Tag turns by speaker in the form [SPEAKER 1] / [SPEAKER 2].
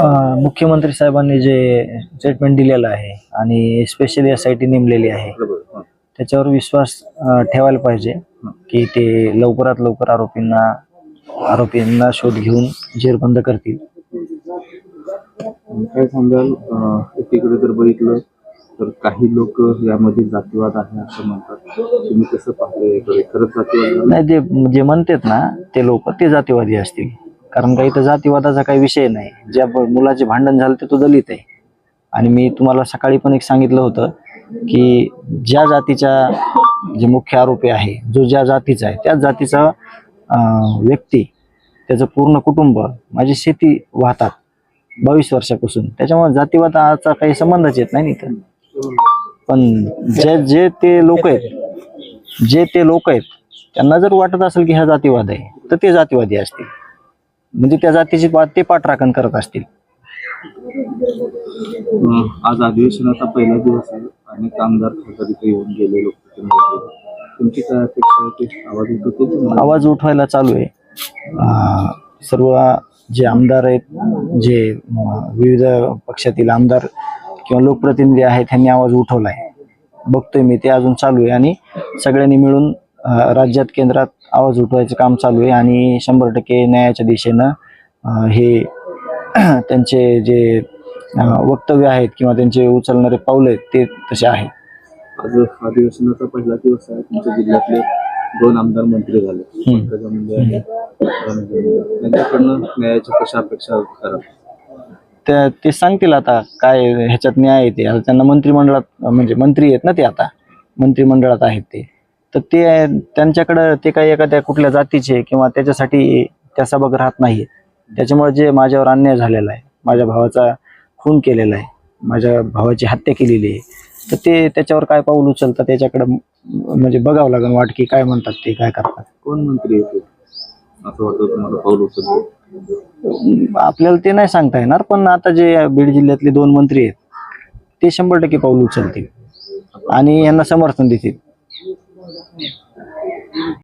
[SPEAKER 1] मुख्यमंत्री साहेबांनी जे स्टेटमेंट दिलेलं आहे आणि स्पेशल एस आय टी नेमलेली आहे. त्याच्यावर विश्वास ठेवायला पाहिजे की ते लवकरात लवकर आरोपींना आरोपींना शोध घेऊन जेरबंद करतील.
[SPEAKER 2] काय सांगाल? एकीकडे जर बघितलं तर काही लोक यामध्ये जातीवाद आहे असं म्हणतात. तुम्ही कसं पाहता याकडे? खरंच जातीवाद?
[SPEAKER 1] नाही ते जे म्हणतात ना ते लोक ते जातीवादी असतील. कारण का इथं जातीवादाचा काही विषय नाही. ज्या मुलाचे भांडण झालं ते तो दलित आहे. आणि मी तुम्हाला सकाळी पण एक सांगितलं होतं की ज्या जातीच्या जे मुख्य आरोपी आहे जो ज्या जातीचा आहे त्याच जातीचा व्यक्ती त्याचं पूर्ण कुटुंब माझी शेती वाहतात बावीस वर्षापासून. त्याच्यामुळे जातीवादाचा काही संबंधच येत नाही इथं. पण जे जे ते लोक आहेत जे ते लोक आहेत त्यांना जर वाटत असेल की हा जातीवाद आहे तर ते जातीवादी असतील. म्हणजे त्या जातीची पा- ते पाठराखण करत असतील.
[SPEAKER 2] अं, आज अधिवेशनाचा पहिला दिवस आहे. अनेक आमदार खासदार इथे येऊन गेले लोक तुमची काय अपेक्षा आहे? की आवाज उठवते
[SPEAKER 1] आवाज उठवायला चालू आहे. अं, सर्व जे आमदार आहेत जे अं, विविध पक्षातील आमदार किंवा लोकप्रतिनिधी आहेत त्यांनी आवाज उठवलाय. बघतोय मी ते अजून चालू आहे आणि सगळ्यांनी मिळून राज्यात केंद्रात आवाज उठवायचं काम चालू आहे आणि शंभर टक्के न्यायाच्या दिशेनं हे त्यांचे जे वक्तव्य आहेत किंवा त्यांचे उचलणारे पावलं आहेत ते तसे आहेत.
[SPEAKER 2] आज अधिवेशनाचा पहिला दिवस आहे. तुमच्या जिल्ह्यातले दोन आमदार मंत्री झाले. त्यांच्याकडनं न्यायाच्या कशा अपेक्षा करा
[SPEAKER 1] त्या ते सांगतील आता काय ह्याच्यात न्याय येते आता त्यांना मंत्रिमंडळात म्हणजे मंत्री आहेत ना ते आता. मंत्रिमंडळात आहेत ते. तर ते त्यांच्याकडं ते काही एखाद्या कुठल्या जातीचे किंवा त्याच्यासाठी त्या सभागृहात नाही त्याच्यामुळे जे माझ्यावर अन्याय झालेला आहे माझ्या भावाचा खून केलेला आहे माझ्या भावाची हत्या केलेली आहे तर ते त्याच्यावर काय पाऊल उचलतात त्याच्याकडं म्हणजे बघावं लागेल वाट की काय म्हणतात ते काय करतात.
[SPEAKER 2] कोण मंत्री येते असं वाटतं तुम्हाला पाऊल उचलतो.
[SPEAKER 1] आपल्याला ते नाही सांगता येणार पण आता जे बीड जिल्ह्यातले दोन मंत्री आहेत ते शंभर टक्के पाऊल उचलतील आणि यांना समर्थन देतील. trabalhar com ele.